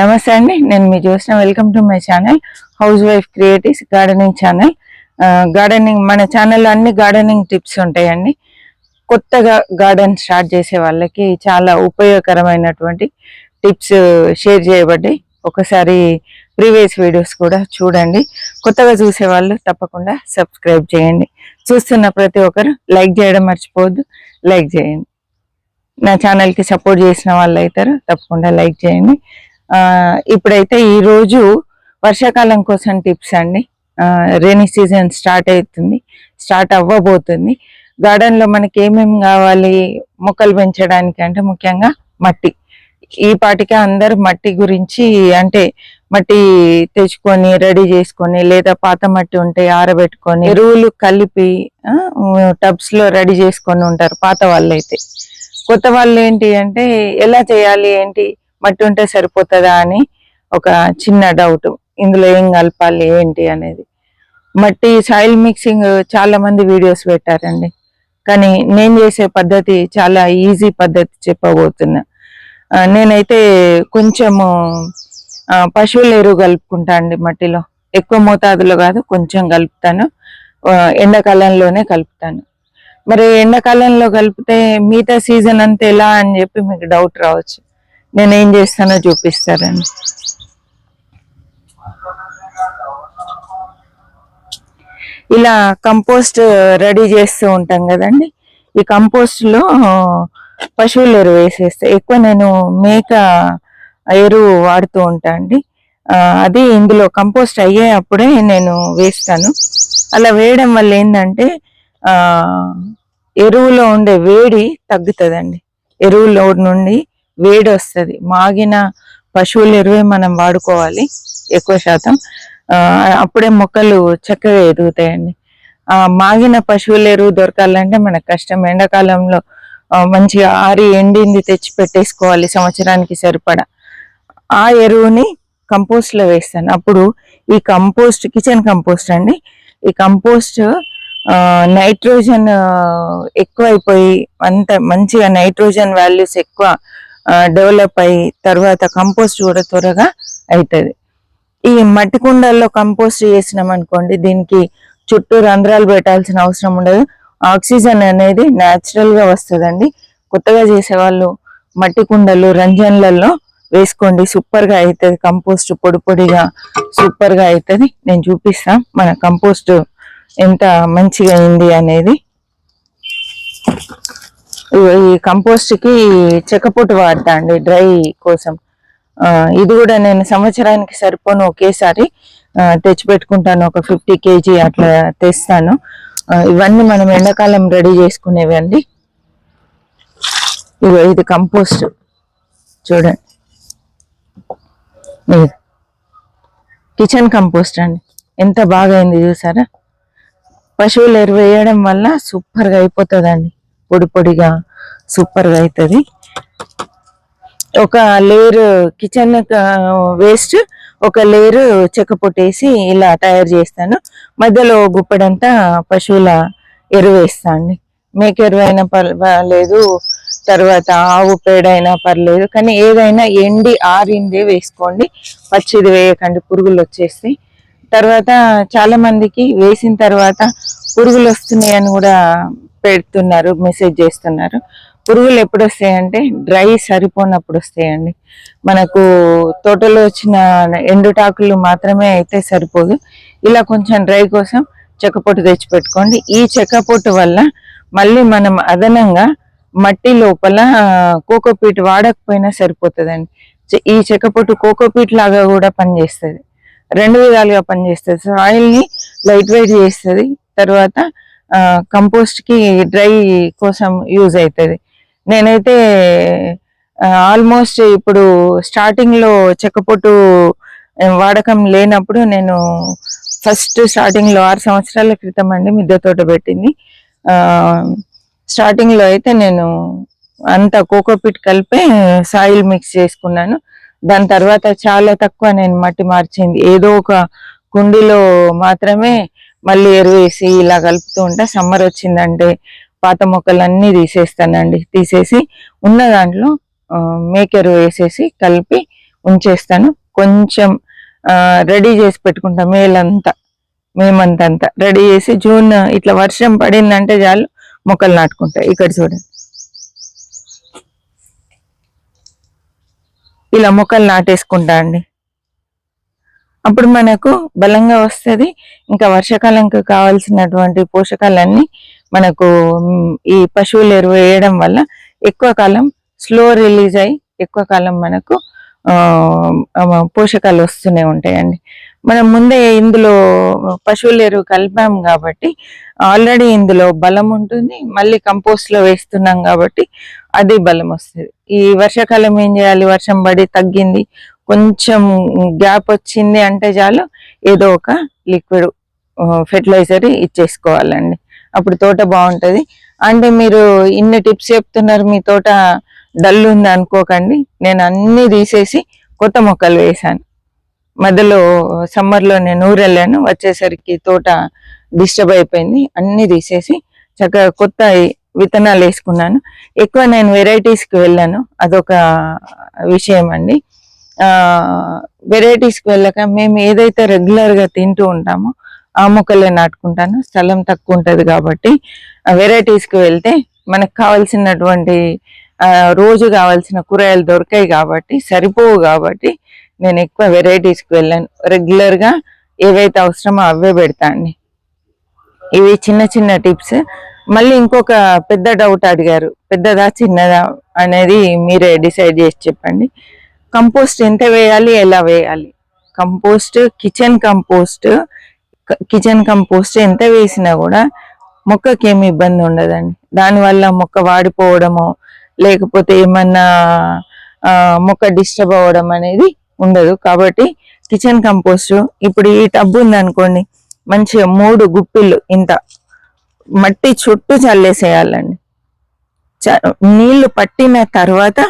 నమస్తే అండి. నేను మీ చూసిన welcome to my channel house creatives gardening channel gardening మన ఛానల్లో అన్ని గార్డెనింగ్ టిప్స్ ఉంటాయండి. కొత్తగా గార్డెన్ స్టార్ట్ చేసే వాళ్ళకి చాలా ఉపయోగకరమైనటువంటి టిప్స్ షేర్ చేయబడ్డాయి. ఒకసారి ప్రీవియస్ వీడియోస్ కూడా చూడండి. కొత్తగా చూసే వాళ్ళు తప్పకుండా సబ్స్క్రైబ్ చేయండి. చూస్తున్న ప్రతి ఒక్కరు లైక్ చేయడం మర్చిపోవద్దు. లైక్ చేయండి. నా ఛానల్కి సపోర్ట్ చేసిన వాళ్ళు అవుతారు. తప్పకుండా లైక్ చేయండి. ఇప్పుడైతే ఈరోజు వర్షాకాలం కోసం టిప్స్ అండి. రెయినీ సీజన్ స్టార్ట్ అవుతుంది స్టార్ట్ అవ్వబోతుంది. గార్డెన్లో మనకి ఏమేమి కావాలి మొక్కలు పెంచడానికి అంటే ముఖ్యంగా మట్టి. ఈ పాటికే అందరు మట్టి గురించి అంటే మట్టి తెచ్చుకొని రెడీ చేసుకొని లేదా పాత మట్టి ఉంటే ఆరబెట్టుకొని ఎరువులు కలిపి టబ్స్లో రెడీ చేసుకొని ఉంటారు పాత వాళ్ళు అయితే కొత్త వాళ్ళు ఏంటి అంటే ఎలా చేయాలి ఏంటి మట్టి ఉంటే సరిపోతుందా అని ఒక చిన్న డౌట్ ఇందులో ఏం కలపాలి ఏంటి అనేది. మట్టి సాయిల్ మిక్సింగ్ చాలా మంది వీడియోస్ పెట్టారండి. కానీ నేను చేసే పద్ధతి చాలా ఈజీ పద్ధతి చెప్పబోతున్నా. నేనైతే కొంచెము పశువుల ఎరువు కలుపుకుంటా అండి మట్టిలో. ఎక్కువ మోతాదులో కాదు కొంచెం కలుపుతాను. ఎండాకాలంలోనే కలుపుతాను. మరి ఎండాకాలంలో కలిపితే మిగతా సీజన్ అంతా ఎలా అని చెప్పి మీకు డౌట్ రావచ్చు. నేను ఏం చేస్తానో చూపిస్తారండి. ఇలా కంపోస్ట్ రెడీ చేస్తూ ఉంటాం కదండి. ఈ కంపోస్ట్లో పశువుల ఎరువు వేసేస్తే ఎక్కువ నేను మేక ఎరువు వాడుతూ ఉంటా అండి. అది ఇందులో కంపోస్ట్ అయ్యే అప్పుడే నేను వేస్తాను. అలా వేయడం వల్ల ఏంటంటే ఎరువులో ఉండే వేడి తగ్గుతుందండి. ఎరువులో నుండి వేడి వస్తుంది. మాగిన పశువుల ఎరువే మనం వాడుకోవాలి ఎక్కువ శాతం. అప్పుడే మొక్కలు చక్కగా ఎదుగుతాయండి. మాగిన పశువుల ఎరువు దొరకాలంటే మనకు కష్టం. ఎండాకాలంలో మంచిగా ఆరి ఎండింది తెచ్చి పెట్టేసుకోవాలి సంవత్సరానికి సరిపడా. ఆ ఎరువుని కంపోస్ట్లో వేస్తాను. అప్పుడు ఈ కంపోస్ట్ కిచెన్ కంపోస్ట్ అండి. ఈ కంపోస్ట్ నైట్రోజన్ ఎక్కువైపోయి అంత మంచిగా నైట్రోజన్ వాల్యూస్ ఎక్కువ డెవలప్ అయ్యి తర్వాత కంపోస్ట్ కూడా త్వరగా అవుతుంది ఈ మట్టి కుండల్లో కంపోస్ట్ చేసినాం అనుకోండి దీనికి చుట్టూ రంధ్రాలు పెట్టాల్సిన అవసరం ఉండదు. ఆక్సిజన్ అనేది న్యాచురల్గా వస్తుందండి. కొత్తగా చేసేవాళ్ళు మట్టి కుండలు రంజన్లలో వేసుకోండి సూపర్గా అవుతుంది కంపోస్ట్ పొడి పొడిగా సూపర్గా అవుతుంది నేను చూపిస్తా మన కంపోస్ట్ ఎంత మంచిగా అయింది అనేది. ఈ కంపోస్ట్కి చెక్కపొట్టు వాడతా అండి డ్రై కోసం. ఇది కూడా నేను సంవత్సరానికి సరిపోను ఒకేసారి. తెచ్చిపెట్టుకుంటాను తెచ్చి పెట్టుకుంటాను ఒక ఫిఫ్టీ కేజీ అట్లా తెస్తాను. ఇవన్నీ మనం ఎండాకాలం రెడీ చేసుకునేవి అండి ఇగో ఇది కంపోస్ట్. చూడండి. ఇది. కిచెన్ కంపోస్ట్ అండి. ఎంత బాగా అయింది చూసారా? పశువులు ఎరువు వేయడం వల్ల సూపర్గా అయిపోతుందండి. పొడి పొడిగా సూపర్గా అవుతుంది ఒక లేయర్ కిచెన్ వేస్ట్ ఒక లేయర్ చెక్క పొట్టేసి ఇలా తయారు చేస్తాను. మధ్యలో గుప్పడంతా పశువుల ఎరువు వేస్తాను అండి మేక ఎరువు అయినా పర్వాలేదు తర్వాత ఆవు పేడ అయినా పర్లేదు కానీ ఏదైనా ఎండి ఆరిందే వేసుకోండి. పచ్చిది వేయకండి పురుగులు వచ్చేసి తర్వాత చాలా మందికి వేసిన తర్వాత పురుగులు వస్తున్నాయి అని కూడా పెడుతున్నారు మెసేజ్ చేస్తున్నారు. పురుగులు ఎప్పుడు వస్తాయంటే డ్రై సరిపోనప్పుడు వస్తాయండి. మనకు తోటలో వచ్చిన ఎండుటాకులు మాత్రమే అయితే సరిపోదు. ఇలా కొంచెం డ్రై కోసం చెక్కపొట్టు తెచ్చి పెట్టుకోండి ఈ చెక్కపొట్టు వల్ల మళ్ళీ మనం అదనంగా మట్టి లోపల కోకోపీట్ వాడకపోయినా సరిపోతుందండి. చె- ఈ చెక్కపొట్టు కోకోపీట్ లాగా కూడా పనిచేస్తుంది. రెండు విధాలుగా పనిచేస్తుంది. సాయిల్ని లైట్ వెయిట్ చేస్తుంది. తర్వాత కంపోస్ట్కి డ్రై కోసం యూజ్ అవుతుంది నేనైతే ఆల్మోస్ట్ ఇప్పుడు స్టార్టింగ్లో చెక్కపొట్టు వాడకం లేనప్పుడు నేను ఫస్ట్ స్టార్టింగ్లో ఆరు సంవత్సరాల క్రితం అండి మిద్దె తోట పెట్టింది. స్టార్టింగ్లో స్టార్టింగ్లో అయితే నేను అంత కోకోపిట్ కలిపే సాయిల్ మిక్స్ చేసుకున్నాను. దాని తర్వాత చాలా తక్కువ నేను మట్టి మార్చింది. ఏదో ఒక కుండీలో మాత్రమే మళ్ళీ ఎరువు వేసి ఇలా కలుపుతూ ఉంటా సమ్మర్ వచ్చిందంటే పాత మొక్కలన్నీ తీసేస్తానండి. తీసేసి ఉన్న దాంట్లో మేకెరువు మేక ఎరువు వేసేసి కలిపి ఉంచేస్తాను. కొంచెం రెడీ చేసి పెట్టుకుంటా మేలంతా మేమంతా అంతా రెడీ చేసి జూన్ ఇట్లా వర్షం పడిందంటే చాలు మొక్కలు నాటుకుంటా ఇక్కడ చూడండి. ఇలా మొక్కలు నాటేసుకుంటా అండి. అప్పుడు మనకు బలంగా వస్తుంది. ఇంకా వర్షాకాలంకి కావాల్సినటువంటి పోషకాలన్నీ మనకు ఈ పశువుల ఎరువు వేయడం వల్ల ఎక్కువ కాలం స్లో రిలీజ్ అయ్యి ఎక్కువ కాలం మనకు పోషకాలు వస్తూనే ఉంటాయండి. మనం ముందే ఇందులో పశువుల ఎరువు కలిపాం కాబట్టి ఆల్రెడీ ఇందులో బలం ఉంటుంది. మళ్ళీ కంపోస్ట్లో వేస్తున్నాం కాబట్టి అది బలం వస్తుంది. ఈ వర్షాకాలం ఏం చేయాలి? వర్షం పడి తగ్గింది. కొంచెం గ్యాప్ వచ్చింది అంటే చాలు ఏదో ఒక లిక్విడ్ ఫెర్టిలైజర్ ఇచ్చేసుకోవాలండి. అప్పుడు తోట బాగుంటుంది. అంటే మీరు ఇన్ని టిప్స్ చెప్తున్నారు మీ తోట డల్ ఉంది అనుకోకండి. నేను అన్ని తీసేసి కొత్త మొక్కలు వేసాను మధ్యలో సమ్మర్లో నేను ఊరు వెళ్ళాను వచ్చేసరికి తోట డిస్టర్బ్ అయిపోయింది. అన్ని తీసేసి చక్కగా కొత్త విత్తనాలు వేసుకున్నాను. ఎక్కువ నేను వెరైటీస్కి వెళ్ళాను. అదొక విషయం అండి. వెరైటీస్కి వెళ్ళక మేము ఏదైతే రెగ్యులర్గా తింటూ ఉంటామో ఆ మొక్కలే నాటుకుంటాను. స్థలం తక్కువ ఉంటుంది కాబట్టి ఆ వెళ్తే మనకు కావాల్సినటువంటి రోజు కావాల్సిన కూరగాయలు దొరికాయి కాబట్టి సరిపోవు కాబట్టి నేను ఎక్కువ వెరైటీస్కి వెళ్ళాను. రెగ్యులర్గా ఏవైతే అవసరమో అవే పెడతా అండి. ఇవి చిన్న చిన్న టిప్స్ మళ్ళీ ఇంకొక పెద్ద డౌట్ అడిగారు. పెద్దదా చిన్నదా? అనేది మీరే డిసైడ్ చేసి చెప్పండి. కంపోస్ట్ ఎంత వేయాలి ఎలా వేయాలి? Compost kitchen compost kitchen compost ఎంత వేసినా కూడా మొక్కకి ఏమి ఇబ్బంది ఉండదండి. దానివల్ల మొక్క వాడిపోవడము లేకపోతే ఏమన్నా మొక్క డిస్టర్బ్ అవ్వడం అనేది ఉండదు. కాబట్టి కిచెన్ కంపోస్ట్ ఇప్పుడు ఈ టబ్ ఉందనుకోండి మంచిగా మూడు గుప్పిళ్ళు ఇంత మట్టి చుట్టూ చల్లేసేయాలండి. చ- నీళ్ళు పట్టిన తర్వాత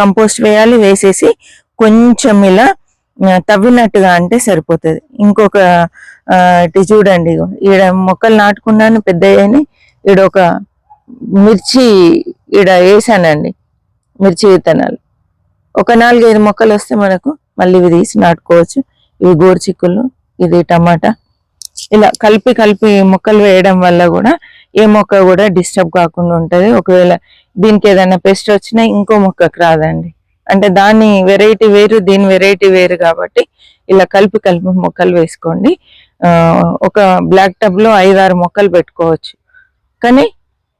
కంపోస్ట్ వేయాలి వేసేసి కొంచెం ఇలా తవ్వినట్టుగా అంటే సరిపోతుంది. ఇంకొక ఇటు చూడండి ఈడ మొక్కలు నాటుకున్నాను పెద్ద ఈడ ఒక మిర్చి ఈడ వేసానండి మిర్చి విత్తనాలు. ఒక నాలుగైదు మొక్కలు వస్తే మనకు మళ్ళీ ఇవి తీసి నాటుకోవచ్చు. ఇవి గోరుచిక్కులు ఇది టమాటా. ఇలా కలిపి కలిపి మొక్కలు వేయడం వల్ల కూడా ఏ మొక్క కూడా డిస్టర్బ్ కాకుండా ఉంటుంది. ఒకవేళ దీనికి ఏదైనా పెస్ట్ వచ్చినా ఇంకో మొక్కకు రాదండి. అంటే దాని వెరైటీ వేరు దీని వెరైటీ వేరు కాబట్టి ఇలా కలిపి కలిపి మొక్కలు వేసుకోండి. ఒక బ్లాక్ టబ్లో ఐదారు మొక్కలు పెట్టుకోవచ్చు. కానీ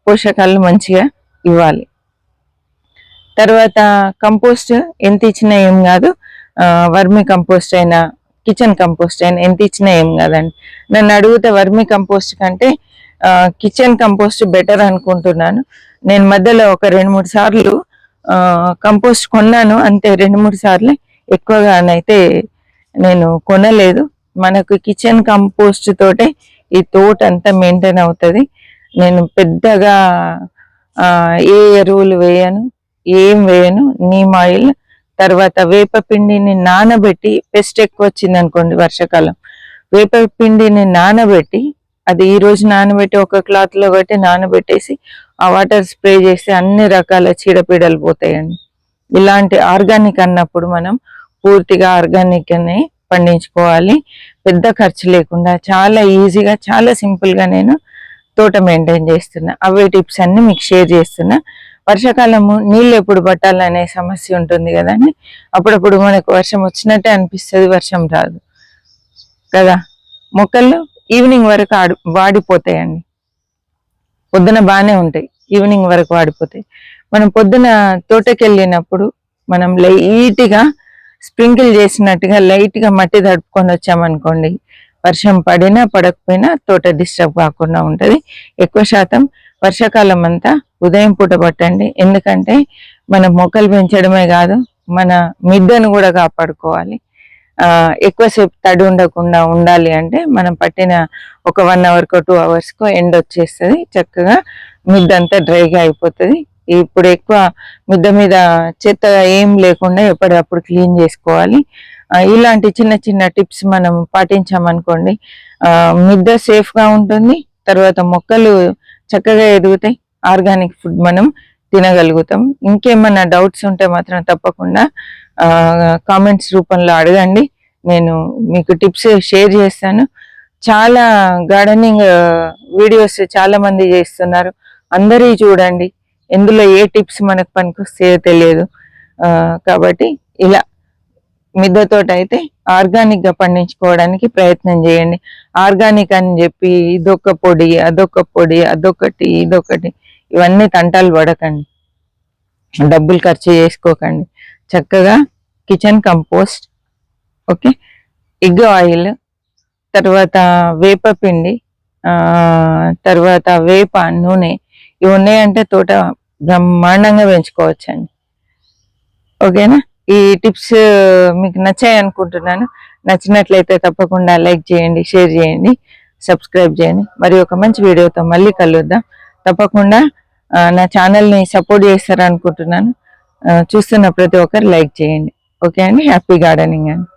పోషకాలు మంచిగా ఇవ్వాలి. తర్వాత కంపోస్ట్ ఎంత ఇచ్చినా ఏం కాదు. వర్మి కంపోస్ట్ అయినా కిచెన్ కంపోస్ట్ అయినా ఎంత ఇచ్చినా ఏం కాదండి. నన్ను అడిగితే వర్మి కంపోస్ట్ కంటే కిచెన్ కంపోస్ట్ బెటర్ అనుకుంటున్నాను. నేను మధ్యలో ఒక రెండు మూడు సార్లు కంపోస్ట్ కొన్నాను. అంతే రెండు మూడు సార్లు ఎక్కువగానైతే నేను కొనలేదు. మనకు కిచెన్ కంపోస్ట్ తోటే ఈ తోట అంతా మెయింటైన్ అవుతుంది. నేను పెద్దగా ఏ ఎరువులు వేయను ఏం వేయను నీమ్ ఆయిల్ తర్వాత వేప పిండిని నానబెట్టి పెస్ట్ ఎక్కువ వచ్చింది అనుకోండి వర్షాకాలం. వేప పిండిని నానబెట్టి అది ఈ రోజు నానబెట్టి ఒక క్లాత్లో పెట్టి నానబెట్టేసి ఆ వాటర్ స్ప్రే చేస్తే అన్ని రకాల చీడపీడలు పోతాయండి. ఇలాంటి ఆర్గానిక్ అన్నప్పుడు మనం పూర్తిగా ఆర్గానిక్ అని పండించుకోవాలి. పెద్ద ఖర్చు లేకుండా చాలా ఈజీగా చాలా సింపుల్గా నేను తోట మెయింటైన్ చేస్తున్నా. అవే టిప్స్ అన్ని మీకు షేర్ చేస్తున్నా. వర్షాకాలము నీళ్ళు ఎప్పుడు పట్టాలనే సమస్య ఉంటుంది కదండి. అప్పుడప్పుడు మనకు వర్షం వచ్చినట్టే అనిపిస్తుంది వర్షం రాదు. కదా? మొక్కలు ఈవినింగ్ వరకు ఆడు వాడిపోతాయండి. పొద్దున బాగానే ఉంటాయి ఈవినింగ్ వరకు వాడిపోతాయి. మనం పొద్దున తోటకి వెళ్ళినప్పుడు మనం లైట్గా స్ప్రింకిల్ చేసినట్టుగా లైట్గా మట్టి తడుపుకొని వచ్చామనుకోండి వర్షం పడినా పడకపోయినా తోట డిస్టర్బ్ కాకుండా ఉంటుంది. ఎక్కువ శాతం వర్షాకాలం అంతా ఉదయం పూట పట్టండి. ఎందుకంటే మన మొక్కలు పెంచడమే కాదు మన మిద్దెను కూడా కాపాడుకోవాలి. ఆ ఎక్కువసేపు తడి ఉండకుండా ఉండాలి అంటే మనం పట్టిన ఒక వన్ అవర్కో టూ అవర్స్కో ఎండ్ వచ్చేస్తుంది. చక్కగా మిద్ద అంతా డ్రైగా అయిపోతుంది. ఇప్పుడు ఎక్కువ మిద్ద మీద చెత్త ఏం లేకుండా ఎప్పటికప్పుడు క్లీన్ చేసుకోవాలి. ఇలాంటి చిన్న చిన్న టిప్స్ మనం పాటించామనుకోండి ఆ, మిద్ద సేఫ్గా ఉంటుంది. తర్వాత మొక్కలు చక్కగా ఎదుగుతాయి. ఆర్గానిక్ ఫుడ్ మనం తినగలుగుతాం. ఇంకేమన్నా డౌట్స్ ఉంటే మాత్రం తప్పకుండా కామెంట్స్ రూపంలో అడగండి. నేను మీకు టిప్స్ షేర్ చేస్తాను. చాలా గార్డెనింగ్ వీడియోస్ చాలా మంది చేస్తున్నారు. అందరి చూడండి. ఎందులో ఏ టిప్స్ మనకు పనికొస్తాయో తెలియదు. కాబట్టి ఇలా. మిద్దతోట అయితే ఆర్గానిక్గా పండించుకోవడానికి ప్రయత్నం చేయండి. ఆర్గానిక్ అని చెప్పి ఇదొక పొడి అదొక పొడి అదొకటి ఇదొకటి ఇవన్నీ తంటాలు పడకండి. డబ్బులు ఖర్చు చేసుకోకండి. చక్కగా kitchen compost okay? Egg oil తర్వాత వేప పిండి తర్వాత వేప నూనె ఇవి ఉన్నాయంటే తోట బ్రహ్మాండంగా పెంచుకోవచ్చండి. ఓకేనా? ఈ టిప్స్ మీకు నచ్చాయి అనుకుంటున్నాను. నచ్చినట్లయితే తప్పకుండా లైక్ చేయండి షేర్ చేయండి సబ్స్క్రైబ్ చేయండి. మరి ఒక మంచి వీడియోతో మళ్ళీ కలుద్దాం. తప్పకుండా నా ఛానల్ని సపోర్ట్ చేస్తారనుకుంటున్నాను. చూస్తున్న ప్రతి ఒక్కరు లైక్ చేయండి. ఓకే అండి? హ్యాపీ గార్డెనింగ్ అండి.